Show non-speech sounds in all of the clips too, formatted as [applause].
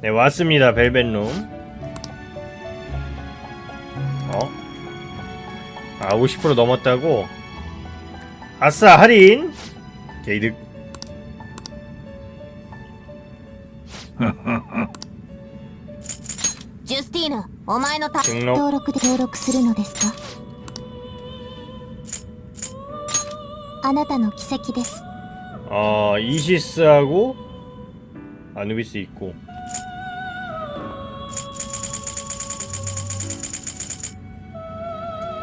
네 왔습니다 벨벳룸 어? 아50% 넘었다고? 아싸 할인 게이득 ジュスティーヌお前のた 등록 登録で登録するのですかあなたの奇跡です 어 이시스하고 아누비스 있고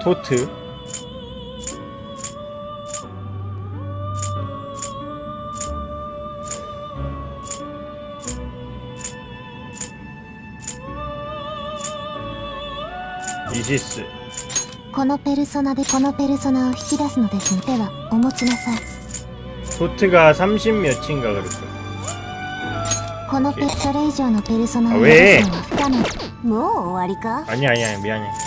토트 이시스 このペルソナでこのペルソナを引き出すのですではお持ちなさい 토트가 30 몇인가 그랬어 このペそれ以上のペルソナをあウェー引き出すのは不可能もう終わりか 아니야 아니야 미안해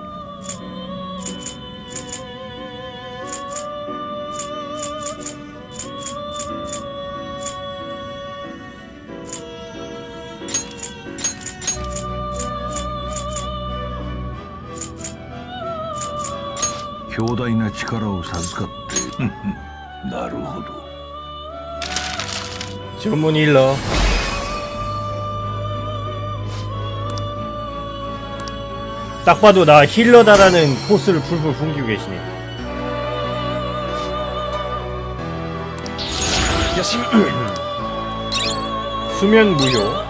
な力を授かってなるほど [laughs] 전문 힐러 딱 봐도 나 힐러다라는 포스를 풀풀 풍기고 계시네 수면 무효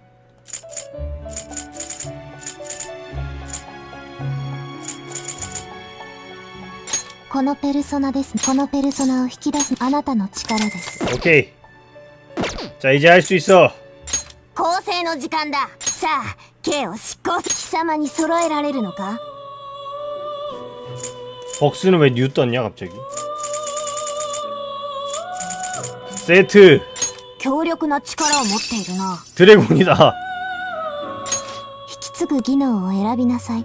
このペルソナですこのペルソナを引き出すあなたの力です 오케이 자 이제 할 수 있어 構成の時間ださあ K を執行貴様に揃えられるのか 벅스는 왜 뉴 떴냐 갑자기 세트 強力な力を持っているな 드래곤이다 引き継ぐ技能を選びなさい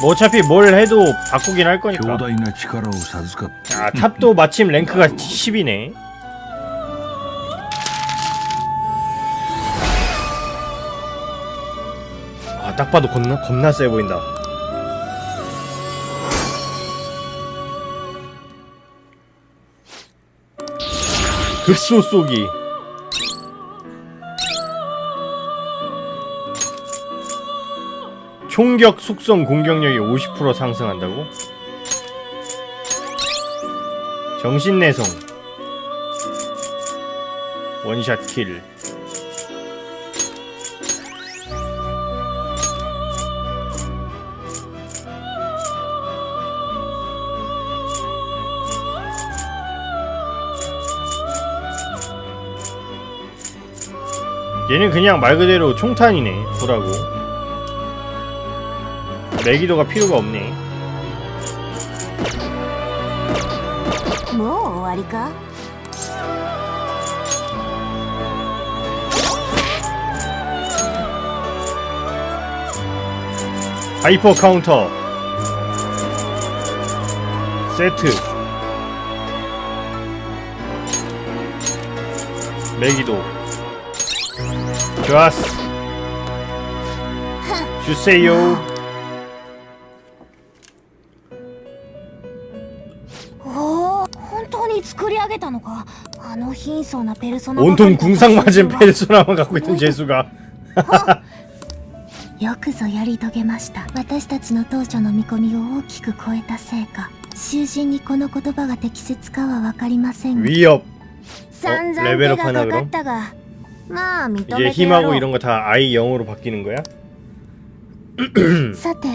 뭐 어차피 뭘 해도 바꾸긴 할 거니까 強大な力を授かって 아 탑도 마침 랭크가 10이네 아 딱 봐도 겁나 겁나 세 보인다 급소 쏘기 총격 속성 공격력이 50% 상승한다고? 정신내성. 원샷 킬. 얘는 그냥 말 그대로 총탄이네 보라고 내기도가 필요가 없네 もう終わりか 하이퍼 카운터 세트 매기도 좋았어 주세요 作り上げたのかあの貧相なペルソナ 온통 궁상 맞은 페르소나만 갖고 있던 재수가 よくぞやり遂げました私たちの当初の見込みを大きく超えたせいか囚人にこの言葉が適切かは分かりませんが 위협 散々レベル手がかかったがまあ認 이제 めてや 힘하고 ろ 이런 거 다 I 0으로 바뀌는 거야? [coughs] うさて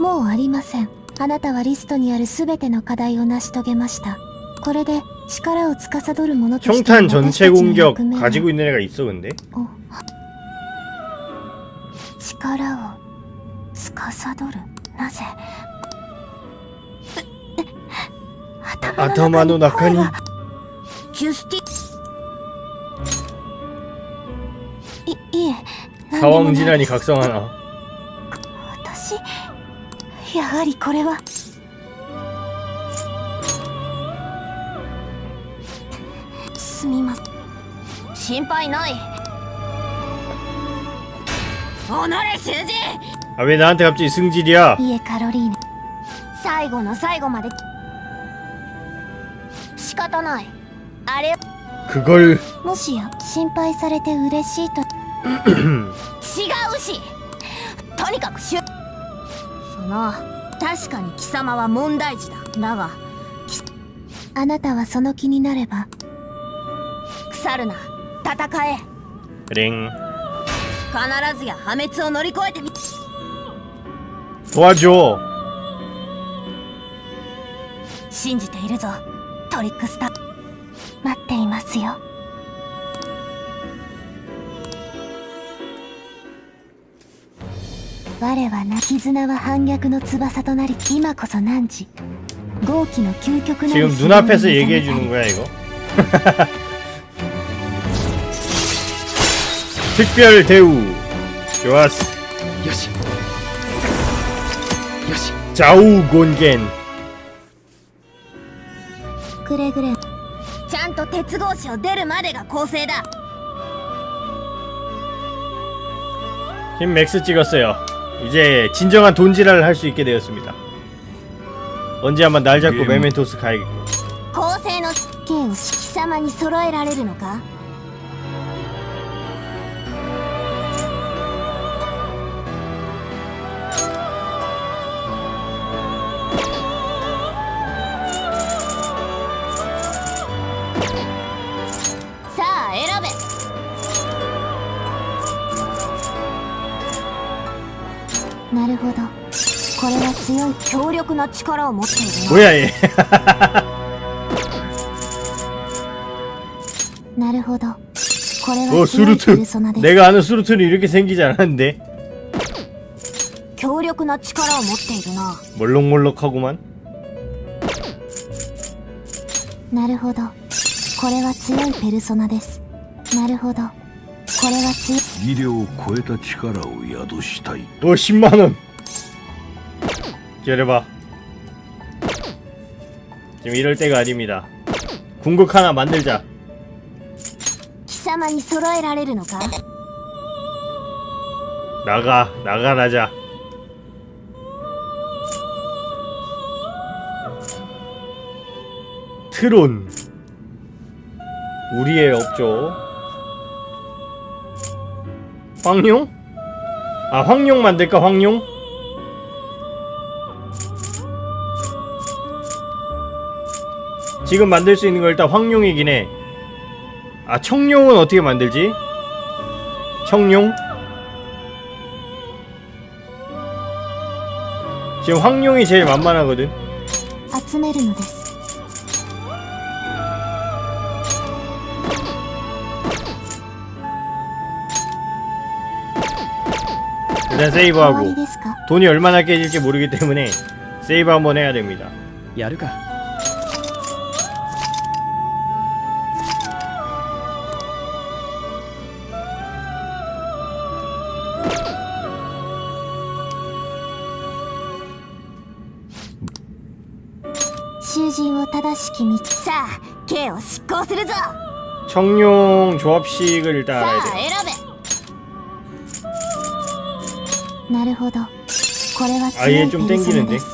もうありませんあなたはリストにある全ての課題を成し遂げました これで力を司る者として 총탄 の 전체 私たちの 공격 役目は 가지고 있는 애가 있어 근데? お力を司るなぜ頭の中にジュスティいいえ何でもない 사왕 질환이 각성하나 私やはりこれは みません心配ないおのれ囚人 아 왜 나한테 갑자기 승질이야? いえカロリーヌ最後の最後まで仕方ないあれ 그걸 もしや心配されて嬉しいと違うしとにかくしゅその確かに貴様は問題児だだがきあなたはその気になれば 腐るな戦え 랭 必ずや破滅を乗り越えてみ 도와줘 信じているぞトリックスター待っていますよ我はな絆は反逆の翼となり今こそ汝豪気の究極なる 지금 눈앞에서 얘기해 주는 거야 이거? [laughs] 특별 대우 좋았어 よしよし 좌우 곤겐 くれぐれちゃんと鉄格子を出るまでが構成だ 힘 맥스 찍었어요 이제 진정한 돈지랄을 할 수 있게 되었습니다 언제 한번 날 잡고 예, 뭐. 메멘토스 가야겠고 構成の剣を貴様に揃えられるのか な力を持っているな 뭐야 얘 [laughs] なるほど。これ 어 は強いペ 수루트 ルソナです。 내가 아는 수루트는 이렇게 생기지 않았는데 強力な力を持っているな。 멀럭멀럭하구만 なるほど。これは強いペルソナです。なるほど。これは強い。医療を超えた力を宿したい 너 10만원 기다려봐 지금 이럴 때가 아닙니다 궁극 하나 만들자 貴様に揃えられるのか 나가 나가라자 트론 우리의 없죠 황룡? 아 황룡 만들까 황룡? 지금 만들 수 있는 거 일단 황룡이긴 해. 아 청룡은 어떻게 만들지? 청룡? 지금 황룡이 제일 만만하거든. 集めるのです。 일단 終わり 세이브하고 ですか 돈이 얼마나 깨질지 모르기 때문에 세이브 한번 해야 됩니다. やるか 囚人を正しき道さあ刑を執行するぞ 청룡 조합식을 일단 さ 알아야 あ 돼 選べなるほどこれは 아 強 얘 い 좀 ペルソナ 땡기는데 です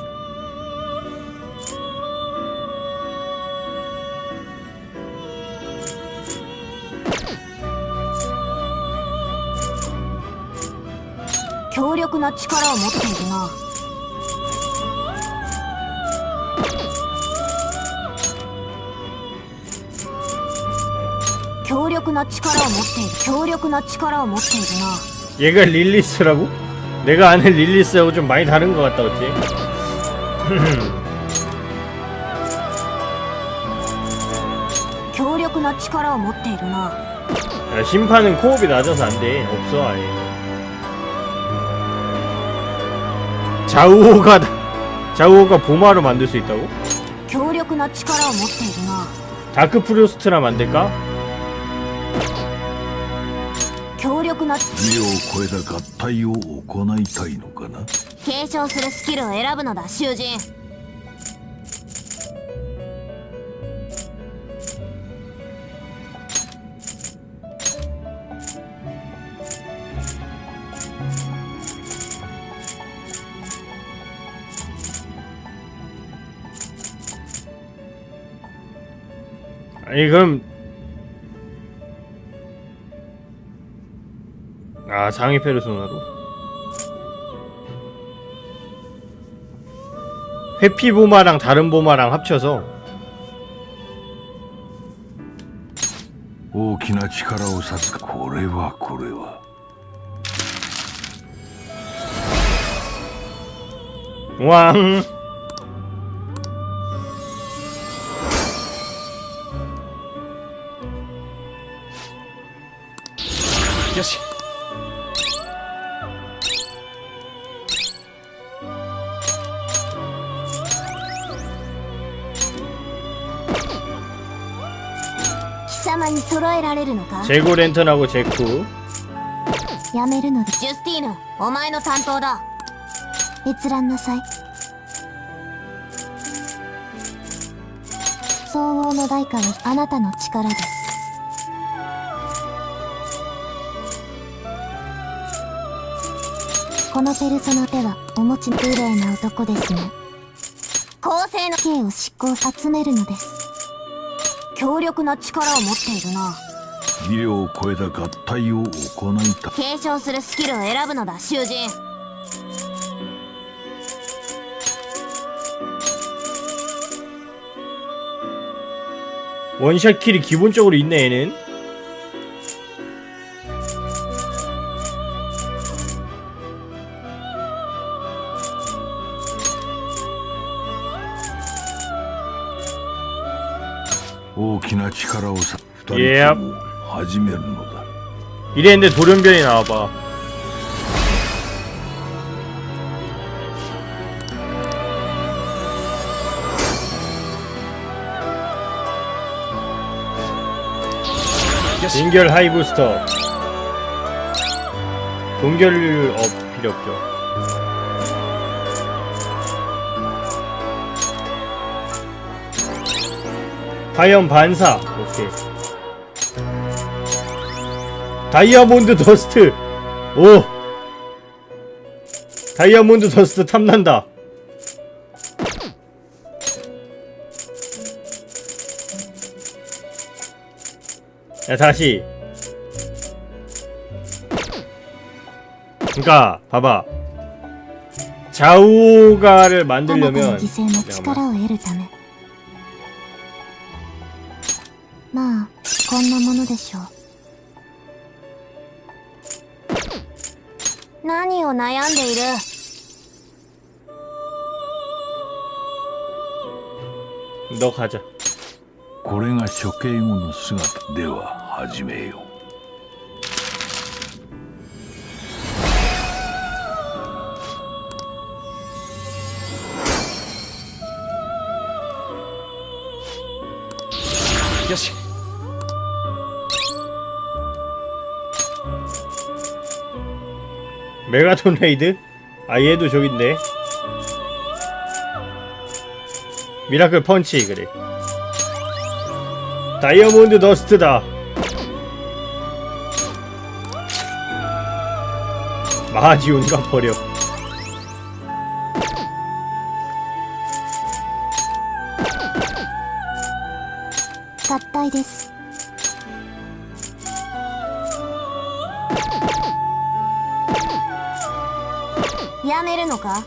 強力な力を持っているな な力を持っている強力な力を持っているな 얘가 릴리스라고? 내가 아는 릴리스하고 좀 많이 다른 것 같다 어찌? 強力な力を持っているな 야, 심판은 코업이 낮아서 안돼 없어 아예 좌우호가 좌우호가 보마로 만들 수 있다고? 強力な力を持っているな 다크 프로스트나 만들까? 強力な医を超えた合体を行いたいのかな継承するスキルを選ぶのだ囚人「 아니 그럼 아 상위 페르소나로 회피 보마랑 다른 보마랑 합쳐서 大きな力を授かこれはこれは 왕 貴様に揃えられるのか 제고 랜턴하고 제쿠 やめるのでジュスティーヌお前の担当だ閲覧なさい総合の代価はあなたの力ですこのペルソナではお持ち綺麗な男ですね公正の刑を執行集めるのです 強力な力を持っているな医療を超えた合体を行いたい継承するスキルを選ぶのだ囚人 원샷 킬이 기본적으로 있네 얘는「 力をさ二 Yep 人とも始めるのだ 이랬는데 돌연변이 나와봐 요시 인결 하이부스터 동결 업 필요 없죠 화염 반사. 오케이. 다이아몬드 더스트. 오. 다이아몬드 더스트 탐난다. 야 다시. 그니까 봐봐. 자우가를 만들려면 야, まあこんなものでしょう。何を悩んでいる？どかじゃ。これが処刑後の姿では始めよう。 메가톤 레이드? 아 얘도 저긴데. 미라클 펀치 그래. 다이아몬드 더스트다. 마지온가 버려. 가까이です やめるのか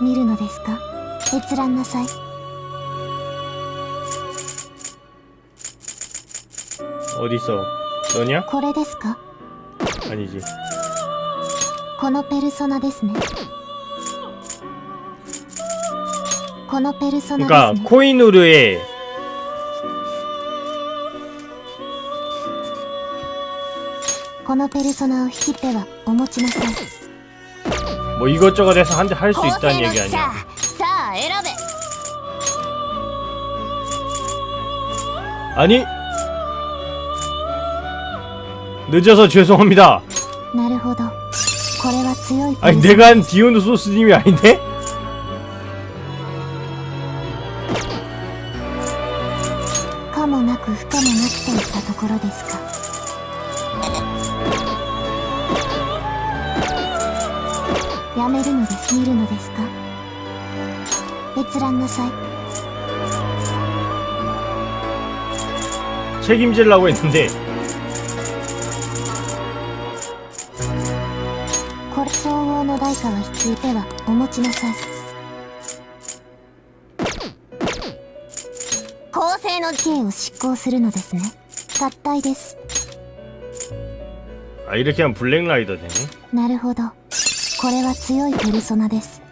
見るのですか閲覧なさい 어딨어 너냐? これですか 아니지 このペルソナですねこのペルソナです 그러니까 ね 코이누르의 このペルソナを引き手はお持ちなさい 뭐 이것저것 해서 한대 할 수 있다는 얘기 아니야. 아니 늦어서 죄송합니다. 아니 내가 한 디오노 소스님이 아닌데? のですね合体です 아 이렇게 하면 블랙라이더 되네 なるほどこれは強いペルソナです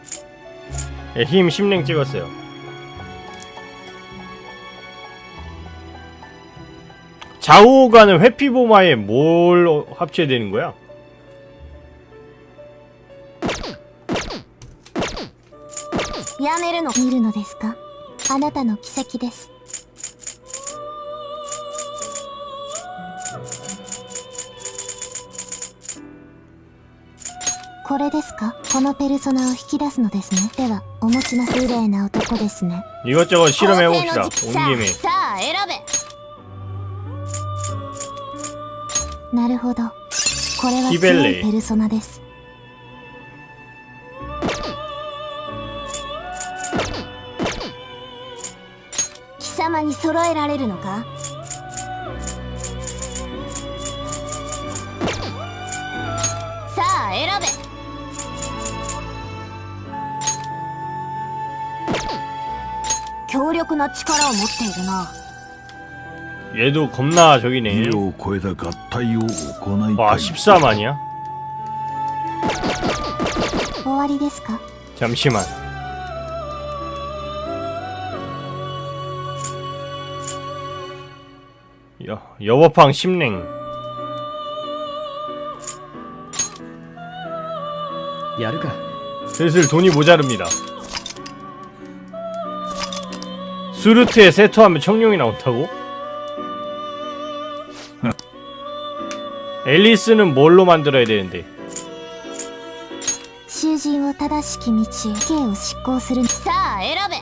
예, 힘 10랭 찍었어요 좌우간은 회피보마에 뭘 합쳐야 되는 거야? やめるの見るのですかあなたの奇跡ですこれですかこのペルソナを引き出すのですねではお持ちの綺麗な男ですね 이것저것 실험해봅시다 公正の 온 実 김에 なるほどこれはヒベレイ強いペルソナです貴様に揃えられるのかさあ選べ強力な力を持っているな 얘도 겁나 저기네 医療を超えた合 体を行いた 와 い 13 아니야? 終わりですか 잠시만 여, 여법항 10랭 やるか 슬슬 돈이 모자릅니다 수루트에 세트하면 청룡이 나온다고? 앨리스는 뭘로 만들어야 되는데 囚人を正しき道へ刑を執行するさあ選べ「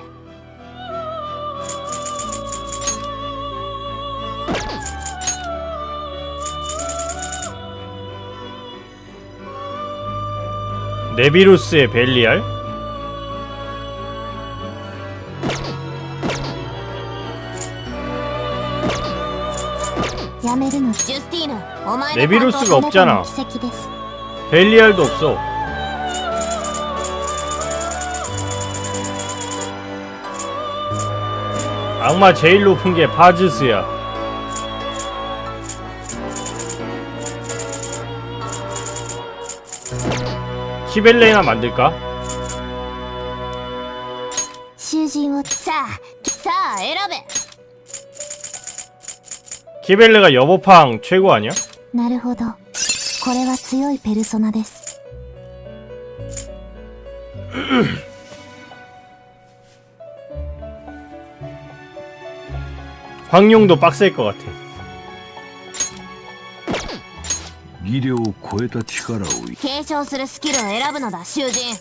ネビルス의 벨리알? 네비루스가 없잖아. 벨리알도 없어. 악마 제일 높은 게 바즈스야. 키벨레나 만들까? 키벨레가 여보팡 최고 아니야? なるほどこれは強いペルソナです 황룡도 빡셀 것 같아 技量を超えた力を継承するスキルを選ぶのだ囚人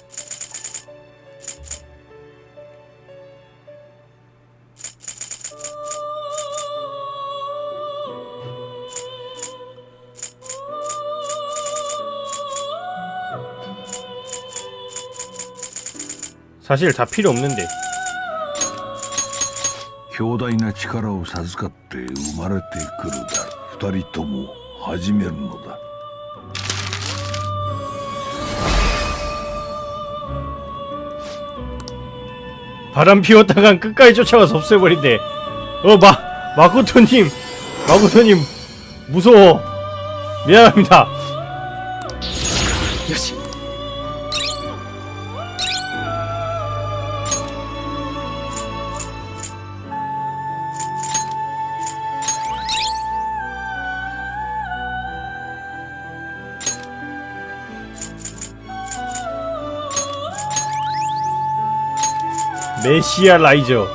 사실 다 필요 없는데 強大な力を授かって生まれてくるだ二人とも始めるのだ 바람 피웠다간 끝까지 쫓아가서 없애버린대 어 마, 마코토님 마코토님 무서워 미안합니다 역시 메시아 라이저.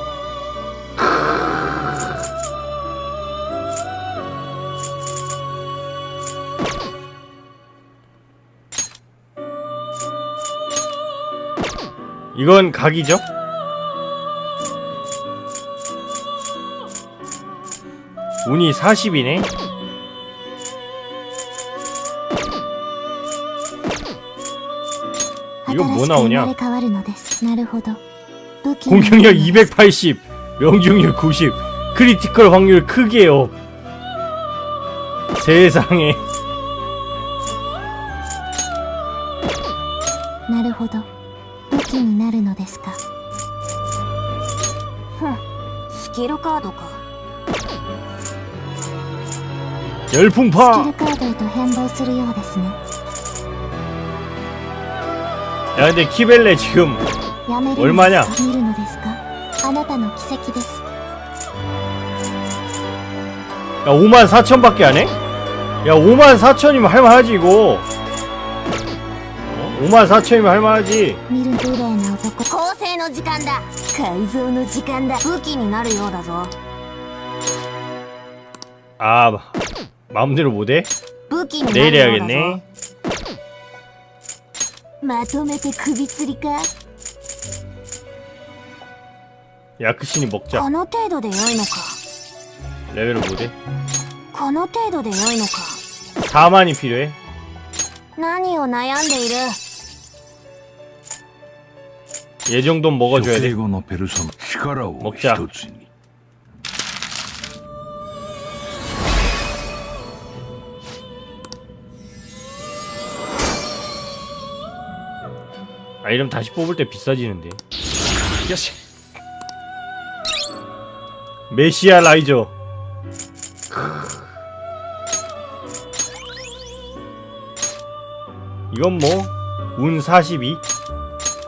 이건 각이죠? 운이 40이네. 이건 뭐 나오냐? 공격력 280, 명중률 90, 크리티컬 확률 크게 업. 세상에. なるほど武器になるのですかふんスキルカードか 열풍파. スキルカードへと変貌するようですね 야 근데 키벨레 지금 やめる 얼마냐? のですか見るのですかあなたの奇跡です 야 5만 4천밖에 안 해? 야 5만 4천이면 할만하지 이거. 어? 5만 4천이면 할만하지. 見る綺麗な男構成の時間だ改造の時間だ武器になるようだぞ 아 마- 마음대로 못해? 武器にな 내일 るようだ 해야겠네. ぞまとめて首吊りか 야크신이 먹자. この程度で良いのか 레벨을 못해? この程度で良いのか 4만이 필요해? 何を悩んでいる 얘 정도는 먹어줘야 女性 돼. 語のペルソナ力をもっちゃ一つに 아 이러면 다시 뽑을 때 비싸지는데. 야씨. 메시아 라이저. 이건 뭐 운 42?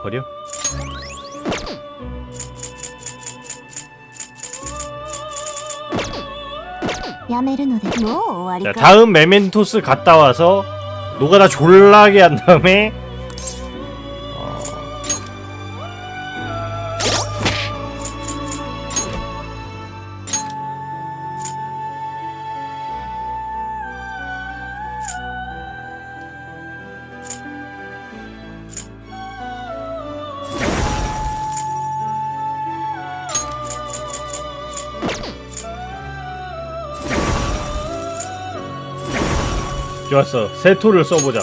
버려. 뭐, 자 다음 메멘토스 갔다 와서 노가다 졸라게 한 다음에 좋았어 세토를 써보자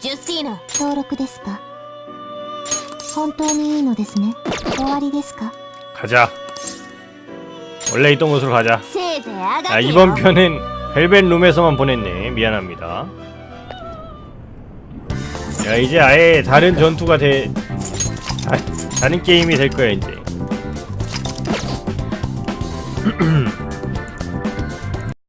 j ジュスティーナ登録ですか本当にいいのですね終わりですか 가자 원래 있던 곳으로 가자 せいぜいあが아けよ 이번 편은 벨벳 룸에서만 보냈네 미안합니다 야 이제 아예 다른 전투가 돼. 다, 다른 게임이 될 거야 이제 [clears throat]